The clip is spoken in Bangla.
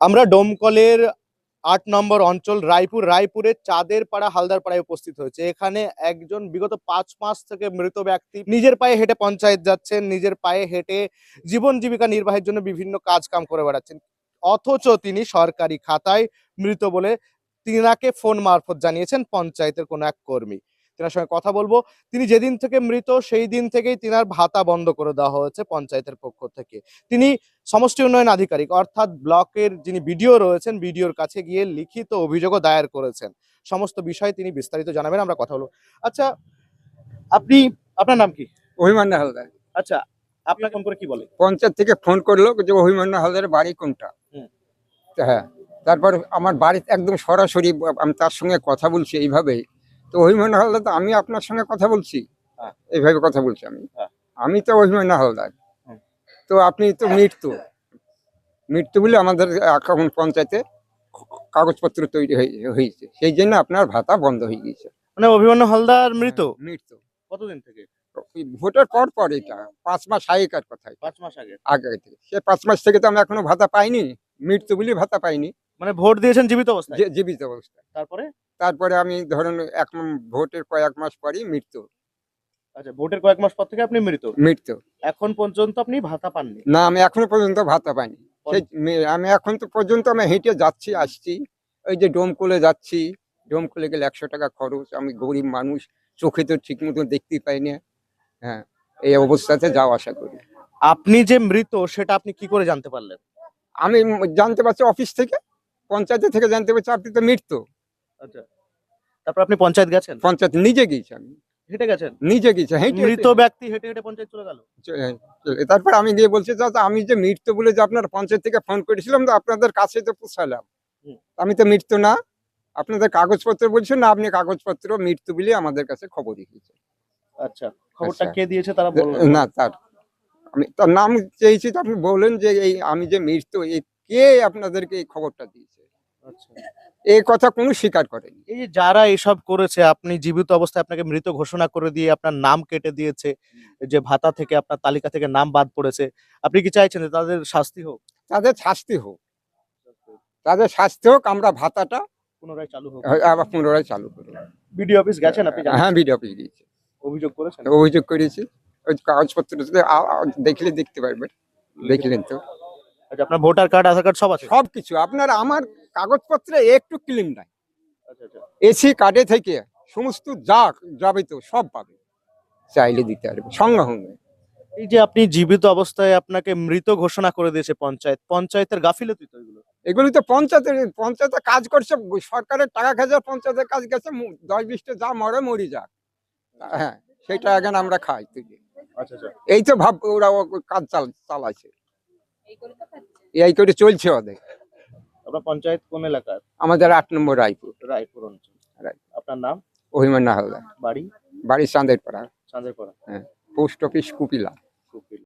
আমরা ডোমকলের আট নম্বর অঞ্চল রায়পুর, রায়পুরের চাঁদের পাড়া হালদার পাড়ায় উপস্থিত হয়েছে। এখানে একজন বিগত পাঁচ মাস থেকে মৃত ব্যক্তি নিজের পায়ে হেঁটে পঞ্চায়েত যাচ্ছেন, নিজের পায়ে হেঁটে জীবন জীবিকা নির্বাহের জন্য বিভিন্ন কাজ কাম করে বেড়াচ্ছেন। অথচ তিনি সরকারি খাতায় মৃত বলে তিনাকে ফোন মারফত জানিয়েছেন পঞ্চায়েতের কোনো এক কর্মী। তিনার সঙ্গে কথা বলব। তিনি যেদিন থেকে মৃত সেই দিন থেকেই তিনার ভাতা বন্ধ করে দেওয়া হয়েছে পঞ্চায়েতের পক্ষ থেকে। তিনি সমষ্টি উন্নয়ন আধিকারিক অর্থাৎ ব্লকের যিনি বিডিও রয়েছেন বিডিওর কাছে গিয়ে লিখিত অভিযোগও দায়ের করেছেন। সমস্ত বিষয় তিনি বিস্তারিত জানাবেন আমরা কথা বলব। আচ্ছা আপনি আপনার নাম কি? অভিমান্না হালদার। আচ্ছা আপনাকে ফোন করে কি বলে? পঞ্চায়েত থেকে ফোন করল যে অভিমান্না হালদারের বাড়ি কোনটা? হ্যাঁ তারপর আমার বাড়িতে একদম সরাসরি আমি তার সঙ্গে কথা বলছি এইভাবেই। তো অভিমান্না হালদার তো আমি আপনার সঙ্গে কথা বলছি। হ্যাঁ। এইভাবে কথা বলছি আমি। হ্যাঁ। আমি তো অভিমান্না হালদার। তো আপনি তো মৃত্যু। মৃত্যু বলে আমাদের এখন পঞ্চায়েতে কাগজপত্র তৈরি হয়েছে। সেই জন্য আপনার ভাতা বন্ধ হয়ে গিয়েছে। মানে অভিমন্যু হালদার মৃত মৃত্যু। কতদিন থেকে? ভোটের পর পর এটা। পাঁচ মাস আগেকার কথা পাঁচ মাস আগে। আগে থেকে। সে পাঁচ মাস থেকে তো আমি এখনও ভাতা পাইনি। মৃত্যু বলে ভাতা পাইনি। মানে ভোট দিয়েছেন জীবিত অবস্থায়? যে- জীবিত অবস্থা তারপরে? তারপরে আমি ধরুন এক ভোটের কয়েক মাস পরই মৃত্যু। আচ্ছা ভোটের কয়েক মাস পর থেকে আপনি মৃত? মৃত্যু। এখন পর্যন্ত আপনি ভাতা পাননি? না আমি এখনও পর্যন্ত ভাতা পাইনি। আমি এখন তো পর্যন্ত আমি হেঁটে যাচ্ছি আসছি। ওই যে ডোমকুলে যাচ্ছি। ডোমকুলে গেলে একশো টাকা খরচ। আমি গরিব মানুষ চোখে তো ঠিক মতো দেখতেই পাই না। হ্যাঁ এই অবস্থাতে যাওয়া আসা করি। আপনি যে মৃত সেটা আপনি কি করে জানতে পারলেন? আমি জানতে পারছি অফিস থেকে পঞ্চায়েত থেকে জানতে পারছি আপনি তো মৃত্যু। আচ্ছা। তারপর আপনি পঞ্চায়েত গেছেন? পঞ্চায়েত নিজে গিয়েছি আমি। হেঁটে গেছেন? নিজে গেছি হেঁটে মৃত ব্যক্তি হেঁটে হেঁটে পঞ্চায়েত চলে গেল? চলে। তারপর আমি গিয়ে বলছি চাচা আমি যে মৃত্যু বলে যে আপনার পঞ্চায়েত থেকে ফোন করেছিলাম তো আপনাদের কাছে তো পুষালাম। আমি তো মৃত্যু না। আপনাদের কাগজপত্র বলছেন না আপনি কাগজপত্র মৃত্যু বলে আমাদের কাছে খবর দিয়েছে আচ্ছা খবরটা আচ্ছা। কে দিয়েছে তারা বললেন না? তার। আমি তার নাম চেয়েছি তো আপনি বললেন যে এই আমি যে মৃত্যু এই কে আপনাদেরকে এই খবরটা দিয়েছে? এই কথা কোনো স্বীকার করেনি। এই যারা এসব করেছে আপনি জীবিত অবস্থায় আপনাকে মৃত ঘোষণা করে দিয়ে আপনার নাম কেটে দিয়েছে যে ভাতা থেকে আপনার তালিকা থেকে নাম বাদ পড়েছে আপনি কি চাইছেন তাদের শাস্তি হোক? তাদের শাস্তি হোক। তাদের শাস্তি হোক আমরা ভাতাটা পুনরায় চালু হোক। আবার পুনরায় চালু করব। বিডিও অফিস গেছেন আপনি হ্যাঁ ভিডিও পেয়ে গিয়েছি। অভিযোগ করেছেন? অভিযোগ করেছি। ওই কাগজপত্র দেখলে দেখতে পারবেন। দেখলেন তো। আচ্ছা আপনার ভোটার কার্ড আধার কার্ড সব আছে? সব কিছু আপনার আমার কাগজপত্রে একটু ক্লিন নাই। আচ্ছা আচ্ছা। এসি কার্ডে থেকে সমস্ত যা যাবে তো সব পাবে। চাইলে দিতে পারবে সঙ্গে সঙ্গে এই যে আপনি জীবিত অবস্থায় আপনাকে মৃত ঘোষণা করে দিয়েছে পঞ্চায়েত পঞ্চায়েতের গাফিলতি তো এগুলো। এগুলি তো পঞ্চায়েতের পঞ্চায়েতে কাজ করছে সরকারের টাকা খেয়ে পঞ্চায়েতের কাজ গেছে দশ বিশটা যা মরে মরি যাক। হ্যাঁ সেটা এখন আমরা খাই তুই। আচ্ছা আচ্ছা। এই তো ভাব ওরা ও কাজ চালাইছে। এই করে চলছে ওদের। আপনার পঞ্চায়েত কোন এলাকার? আমাদের আট নম্বর রায়পুর। রায়পুর অঞ্চল। আপনার নাম? অভিমান্না হালদার। বাড়ি? বাড়ি চাঁদের পাড়া চাঁদের পাড়া পোস্ট অফিস কুপিলা।